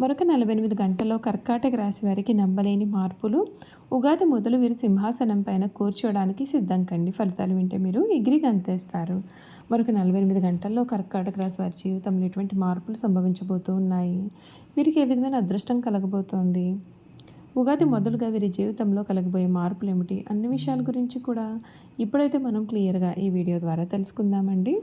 మరొక నలభై ఎనిమిది గంటల్లో కర్కాటక రాశి వారికి నమ్మలేని మార్పులు. ఉగాది మొదలు వీరు సింహాసనం పైన కూర్చోవడానికి సిద్ధం కండి ఫలితాలు వింటే మీరు ఎగిరి గంతేస్తారు. మరొక నలభై ఎనిమిది గంటల్లో కర్కాటక రాశి వారి జీవితంలో ఎటువంటి మార్పులు సంభవించబోతూ ఉన్నాయి? వీరికి ఏ విధమైన అదృష్టం కలగబోతోంది? ఉగాది మొదలుగా వీరి జీవితంలో కలగబోయే మార్పులు ఏమిటి? అన్ని విషయాల గురించి కూడా ఇప్పుడైతే మనం క్లియర్గా ఈ వీడియో ద్వారా తెలుసుకుందామండి.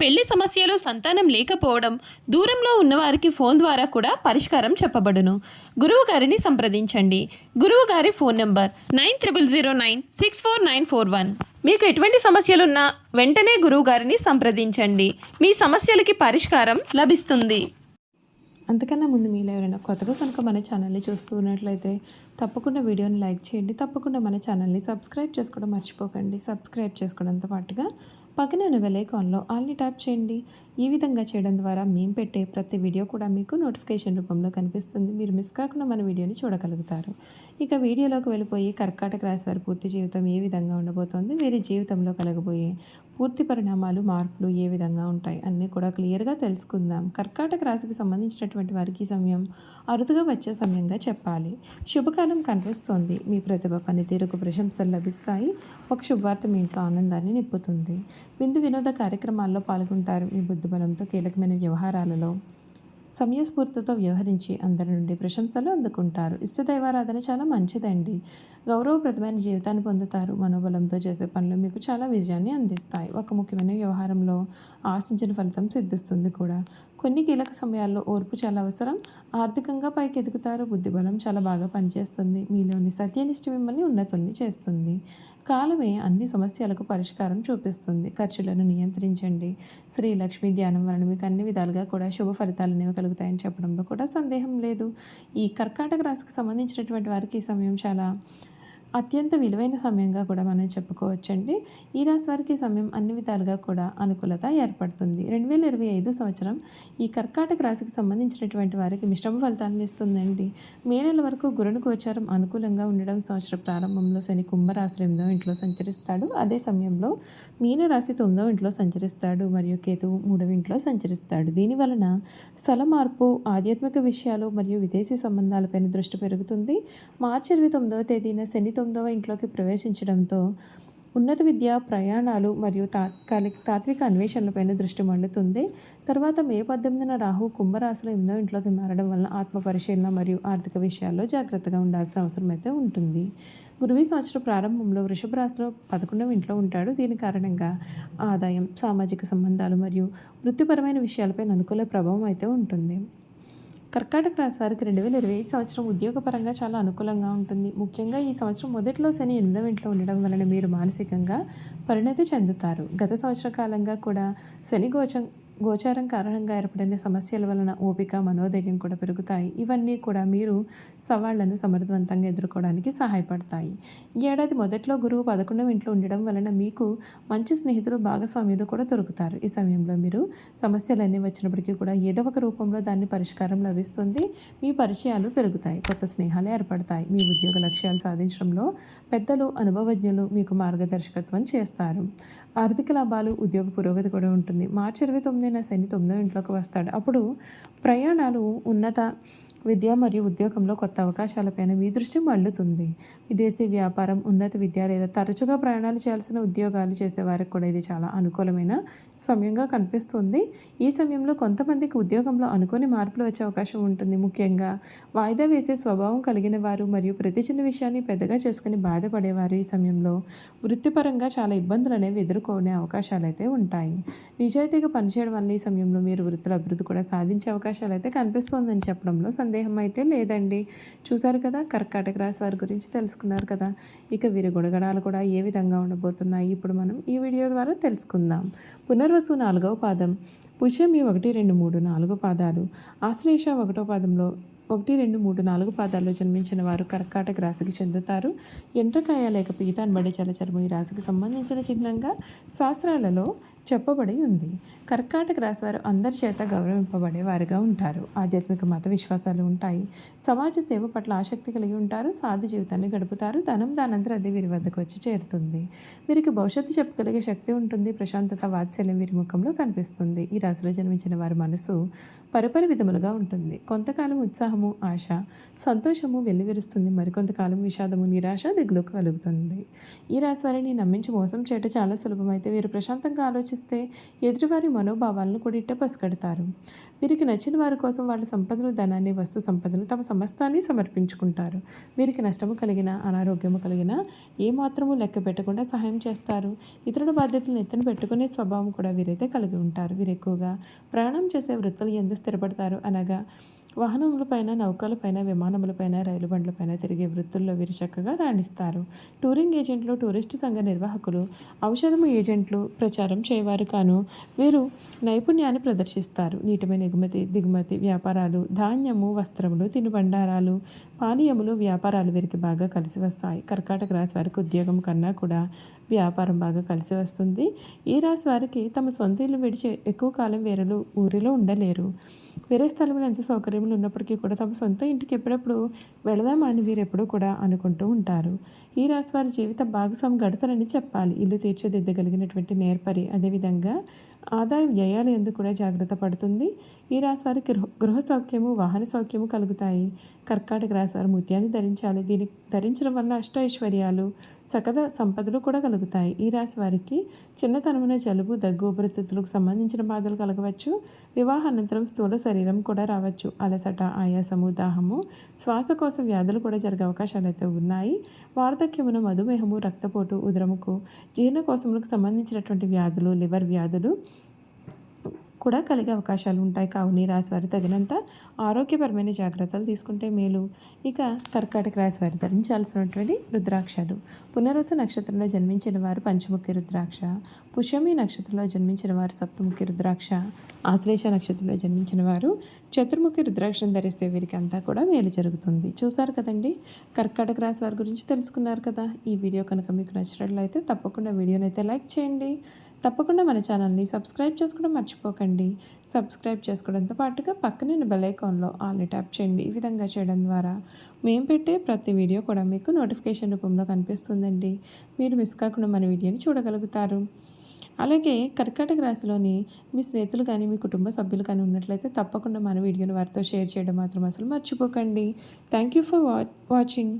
పెళ్ళి సమస్యలు సంతానం లేకపోవడం దూరంలో ఉన్నవారికి ఫోన్ ద్వారా కూడా పరిష్కారం చెప్పబడును. గురువు గారిని సంప్రదించండి. గురువు గారి phone number nine triple zero nine six four nine four one. మీకు ఎటువంటి సమస్యలున్నా వెంటనే గురువు గారిని సంప్రదించండి. మీ సమస్యలకి పరిష్కారం లభిస్తుంది. అంతకన్నా ముందు మీలో ఎవరైనా కొత్తగా కనుక మన ఛానల్ని చూస్తూ ఉన్నట్లయితే తప్పకుండా వీడియోని లైక్ చేయండి. తప్పకుండా మన ఛానల్ని సబ్స్క్రైబ్ చేసుకోవడం మర్చిపోకండి. సబ్స్క్రైబ్ చేసుకోవడంతో పాటుగా పక్కన ఉన్న వెలైకాన్లో ఆల్ని ట్యాప్ చేయండి. ఈ విధంగా చేయడం ద్వారా మేము పెట్టే ప్రతి వీడియో కూడా మీకు నోటిఫికేషన్ రూపంలో కనిపిస్తుంది. మీరు మిస్ కాకుండా మన వీడియోని చూడగలుగుతారు. ఇక వీడియోలోకి వెళ్ళిపోయి కర్కాటక రాశి వారి పూర్తి జీవితం ఏ విధంగా ఉండబోతోంది? వీరి జీవితంలో కలగబోయే పూర్తి పరిణామాలు మార్పులు ఏ విధంగా ఉంటాయి? అన్నీ కూడా క్లియర్గా తెలుసుకుందాం. కర్కాటక రాశికి సంబంధించినటువంటి వారికి సమయం అరుదుగా వచ్చే సమయంగా చెప్పాలి. శుభకాలం కనిపిస్తోంది. మీ ప్రతిభ పనితీరుకు ప్రశంసలు లభిస్తాయి. ఒక శుభవార్త మీ ఇంట్లో ఆనందాన్ని నింపుతుంది. విందు వినోద కార్యక్రమాల్లో పాల్గొంటారు మీ బుద్ధిబలంతో కీలకమైన వ్యవహారాలలో. సమయస్ఫూర్తితో వ్యవహరించి అందరి నుండి ప్రశంసలు అందుకుంటారు. ఇష్టదైవారాధన చాలా మంచిదండి. గౌరవప్రదమైన జీవితాన్ని పొందుతారు. మనోబలంతో చేసే పనులు మీకు చాలా విజయాన్ని అందిస్తాయి. ఒక ముఖ్యమైన వ్యవహారంలో ఆశించిన ఫలితం సిద్ధిస్తుంది కూడా. కొన్ని కీలక సమయాల్లో ఓర్పు చాలా అవసరం. ఆర్థికంగా పైకి ఎదుగుతారు బుద్ధిబలం చాలా బాగా పనిచేస్తుంది. మీలోని సత్యనిష్ట మిమ్మల్ని ఉన్నతుల్ని చేస్తుంది. కాలమే అన్ని సమస్యలకు పరిష్కారం చూపిస్తుంది. ఖర్చులను నియంత్రించండి. శ్రీ లక్ష్మీ ధ్యానం వలన మీకు అన్ని విధాలుగా కూడా శుభ ఫలితాలు అనేవి కలుగుతాయని చెప్పడంలో కూడా సందేహం లేదు. ఈ కర్కాటక రాశికి సంబంధించినటువంటి వారికి ఈ సమయం చాలా అత్యంత విలువైన సమయంగా కూడా మనం చెప్పుకోవచ్చండి. ఈ రాశి వారికి సమయం అన్ని విధాలుగా కూడా అనుకూలత ఏర్పడుతుంది. రెండు వేల ఇరవై ఐదు సంవత్సరం ఈ కర్కాటక రాశికి సంబంధించినటువంటి వారికి మిశ్రమ ఫలితాలను ఇస్తుందండి. మే నెల వరకు గురుని గోచారం అనుకూలంగా ఉండడం సంవత్సర ప్రారంభంలో శని కుంభరాశి ఎనిమిదో ఇంట్లో సంచరిస్తాడు. అదే సమయంలో మీన రాశి తొమ్మిదో ఇంట్లో సంచరిస్తాడు మరియు కేతువు మూడవ ఇంట్లో సంచరిస్తాడు. దీని వలన స్థల మార్పు ఆధ్యాత్మిక విషయాలు మరియు విదేశీ సంబంధాలపైన దృష్టి పెరుగుతుంది. మార్చి ఇరవై తొమ్మిదవ తేదీన శని తొమ్మిదవ ఇంట్లోకి ప్రవేశించడంతో ఉన్నత విద్య ప్రయాణాలు మరియు తాత్కాలిక తాత్విక అన్వేషణలపైన దృష్టి మళ్ళుతుంది. తర్వాత మే పద్దెనిమిదిన రాహు కుంభరాశిలో ఎనిమిదో ఇంట్లోకి మారడం వలన ఆత్మ పరిశీలన మరియు ఆర్థిక విషయాల్లో జాగ్రత్తగా ఉండాల్సిన అవసరం అయితే ఉంటుంది. గురువి సంవత్సరం ప్రారంభంలో వృషభ రాశిలో పదకొండవ ఇంట్లో ఉంటాడు. దీని కారణంగా ఆదాయం సామాజిక సంబంధాలు మరియు వృత్తిపరమైన విషయాలపై అనుకూల ప్రభావం అయితే ఉంటుంది. కర్కాటక రాశివారికి రెండు వేల ఇరవై ఐదు సంవత్సరం ఉద్యోగపరంగా చాలా అనుకూలంగా ఉంటుంది. ముఖ్యంగా ఈ సంవత్సరం మొదట్లో శని ఎనిమిదవ ఇంట్లో ఉండడం వలన మీరు మానసికంగా పరిణతి చెందుతారు. గత సంవత్సర కాలంగా కూడా శని గోచం గోచారం కారణంగా ఏర్పడిన సమస్యల వలన ఓపిక మనోధైర్యం కూడా పెరుగుతాయి. ఇవన్నీ కూడా మీరు సవాళ్ళను సమర్థవంతంగా ఎదుర్కోవడానికి సహాయపడతాయి. ఏడాది మొదట్లో గురువు పదకొండవ ఇంట్లో ఉండడం వలన మీకు మంచి స్నేహితులు భాగస్వామ్యులు కూడా దొరుకుతారు. ఈ సమయంలో మీరు సమస్యలన్నీ వచ్చినప్పటికీ కూడా ఏదో ఒక రూపంలో దాన్ని పరిష్కారం లభిస్తుంది. మీ పరిచయాలు పెరుగుతాయి. కొత్త స్నేహాలు ఏర్పడతాయి. మీ ఉద్యోగ లక్ష్యాలు సాధించడంలో పెద్దలు అనుభవజ్ఞులు మీకు మార్గదర్శకత్వం చేస్తారు. ఆర్థిక లాభాలు ఉద్యోగ పురోగతి కూడా ఉంటుంది. మార్చి ఇరవై తొమ్మిది తొమ్మిదిన శని తొమ్మిదో ఇంట్లోకి వస్తాడు. అప్పుడు ప్రయాణాలు ఉన్నత విద్య మరియు ఉద్యోగంలో కొత్త అవకాశాలపైన మీ దృష్టి మళ్ళుతుంది. విదేశీ వ్యాపారం ఉన్నత విద్య లేదా తరచుగా ప్రయాణాలు చేయాల్సిన ఉద్యోగాలు చేసేవారికి కూడా ఇది చాలా అనుకూలమైన సమయంగా కనిపిస్తుంది. ఈ సమయంలో కొంతమందికి ఉద్యోగంలో అనుకోని మార్పులు వచ్చే అవకాశం ఉంటుంది ముఖ్యంగా. వాయిదా వేసే స్వభావం కలిగిన వారు మరియు ప్రతి చిన్న విషయాన్ని పెద్దగా చేసుకుని బాధపడేవారు ఈ సమయంలో. వృత్తిపరంగా చాలా ఇబ్బందులు అనేవి ఎదుర్కొనే అవకాశాలు అయితే ఉంటాయి. నిజాయితీగా పనిచేయడం వల్ల ఈ సమయంలో మీరు వృత్తుల అభివృద్ధి కూడా సాధించే అవకాశాలు అయితే కనిపిస్తోందని చెప్పడంలో సందేహం అయితే లేదండి. చూశారు కదా కర్కాటక రాశి వారి గురించి తెలుసుకున్నారు కదా. ఇక వీరి గుణగణాలు కూడా ఏ విధంగా ఉండబోతున్నాయి? ఇప్పుడు మనం ఈ వీడియో ద్వారా తెలుసుకుందాం. పునర్ పునర్వసు నాలుగవ పాదం. పుష్యమి ఒకటి రెండు మూడు నాలుగు పాదాలు. ఆశ్లేష ఒకటో పాదంలో ఒకటి రెండు మూడు నాలుగు పాదాల్లో జన్మించిన వారు కర్కాటక రాశికి చెందుతారు. ఎండ్రకాయ లేక పీత అనబడే చలచరము ఈ రాశికి సంబంధించిన చిహ్నంగా శాస్త్రాలలో చెప్పబడి ఉంది. కర్కాటక రాశివారు అందరి చేత గౌరవింపబడే వారిగా ఉంటారు. ఆధ్యాత్మిక మత విశ్వాసాలు ఉంటాయి. సమాజ సేవ పట్ల ఆసక్తి కలిగి ఉంటారు. సాధు జీవితాన్ని గడుపుతారు. ధనం దానంతరం అది వీరి వద్దకు వచ్చి చేరుతుంది. వీరికి భవిష్యత్తు చెప్పగలిగే శక్తి ఉంటుంది. ప్రశాంతత వాత్సల్యం వీరి ముఖంలో కనిపిస్తుంది. ఈ రాశిలో జన్మించిన వారి మనసు పరిపరి విధములుగా ఉంటుంది. కొంతకాలం ఉత్సాహము ఆశ సంతోషము వెల్లివిరుస్తుంది. మరికొంతకాలం విషాదము నిరాశ దిగులు కలుగుతుంది ఈ రాశి వారిని నమ్మించి మోసం చేయటం చాలా సులభమైతే వీరు ప్రశాంతంగా ఆలోచిస్తే ఎదుటివారి మనోభావాలను కూడా ఇట్ట పసిగడతారు. వీరికి నచ్చిన వారి కోసం వాళ్ళ సంపదను ధనాన్ని వస్తు సంపదను తమ సమస్తాన్ని సమర్పించుకుంటారు. వీరికి నష్టము కలిగిన అనారోగ్యము కలిగిన ఏ మాత్రము లెక్క పెట్టకుండా సహాయం చేస్తారు. ఇతరుల బాధ్యతలను ఎత్తున పెట్టుకునే స్వభావం కూడా వీరైతే కలిగి ఉంటారు. వీరు ఎక్కువగా ప్రయాణం చేసే వృత్తులు ఎందుకు స్థిరపడతారు అనగా వాహనములపైన నౌకలపైన విమానములపైన రైలు బండ్లపైన తిరిగే వృత్తుల్లో వీరు చక్కగా రాణిస్తారు. టూరింగ్ ఏజెంట్లు టూరిస్టు సంఘ నిర్వాహకులు ఔషధము ఏజెంట్లు ప్రచారం చేయవారు కాను వీరు నైపుణ్యాన్ని ప్రదర్శిస్తారు. నీటిమైన ఎగుమతి దిగుమతి వ్యాపారాలు ధాన్యము వస్త్రములు తినుబండారాలు పానీయములు వ్యాపారాలు వీరికి బాగా కలిసి వస్తాయి. కర్కాటక రాశి వారికి ఉద్యోగం కన్నా కూడా వ్యాపారం బాగా కలిసి వస్తుంది. ఈ రాశి వారికి తమ సొంత ఇల్లు విడిచి ఎక్కువ కాలం వేరేలు ఊరిలో ఉండలేరు. వేరే స్థలంలో ఎంత సౌకర్యం సౌకర్యములు ఉన్నప్పటికీ కూడా తమ సొంత ఇంటికి ఎప్పుడప్పుడు వెళదామా అని వీరు ఎప్పుడూ కూడా అనుకుంటూ ఉంటారు. ఈ రాశి వారి జీవిత భాగస్వామి గడతారని చెప్పాలి. ఇల్లు తీర్చిదిద్దగలిగినటువంటి నేర్పరి అదేవిధంగా ఆదాయ వ్యయాలు ఎందుకు కూడా జాగ్రత్త పడుతుంది. ఈ రాశి వారికి గృహ గృహ సౌఖ్యము వాహన సౌఖ్యము కలుగుతాయి. కర్కాటక రాశి వారు ముత్యాన్ని ధరించాలి. దీనికి ధరించడం వల్ల అష్ట సకద సంపదలు కూడా కలుగుతాయి. ఈ రాశి వారికి చిన్నతనమున జలుబు దగ్గు ఉపరితిత్తులకు సంబంధించిన బాధలు కలగవచ్చు. వివాహానంతరం స్థూల శరీరం కూడా రావచ్చు. అలసట ఆయాసము దాహము శ్వాసకోశ వ్యాధులు కూడా జరిగే అవకాశాలు అయితే ఉన్నాయి. వార్ధక్యమున మధుమేహము రక్తపోటు ఉదరముకు జీర్ణకోశములకు సంబంధించినటువంటి వ్యాధులు లివర్ వ్యాధులు కూడా కలిగే అవకాశాలు ఉంటాయి. కావున ఈ రాశి వారు తగినంత ఆరోగ్యపరమైన జాగ్రత్తలు తీసుకుంటే మేలు. ఇక కర్కాటక రాశి వారి ధరించాల్సినటువంటి రుద్రాక్షలు. పునరుస నక్షత్రంలో జన్మించిన వారు పంచముఖి రుద్రాక్ష. పుష్యమి నక్షత్రంలో జన్మించిన వారు సప్తముఖి రుద్రాక్ష. ఆశ్లేష నక్షత్రంలో జన్మించిన వారు చతుర్ముఖి రుద్రాక్షను ధరిస్తే వీరికి అంతా కూడా మేలు జరుగుతుంది. చూసారు కదండి? కర్కాటక రాశి వారి గురించి తెలుసుకున్నారు కదా? ఈ వీడియో కనుక మీకు నచ్చినట్లయితే తప్పకుండా వీడియోనైతే లైక్ చేయండి. తప్పకుండా మన ఛానల్ని సబ్స్క్రైబ్ చేసుకోవడం మర్చిపోకండి. సబ్స్క్రైబ్ చేసుకోవడంతో పాటుగా పక్కనున్న బెలైకాన్లో ఆల్ని ట్యాప్ చేయండి ఈ విధంగా చేయడం ద్వారా. మేము పెట్టే ప్రతి వీడియో కూడా మీకు నోటిఫికేషన్ రూపంలో కనిపిస్తుందండి. మీరు మిస్ కాకుండా మన వీడియోని చూడగలుగుతారు. అలాగే కర్కాటక రాశిలోని మీ స్నేహితులు కానీ మీ కుటుంబ సభ్యులు కానీ ఉన్నట్లయితే తప్పకుండా మన వీడియోని వారితో షేర్ చేయడం మాత్రం అసలు మర్చిపోకండి. Thank you for wa watching.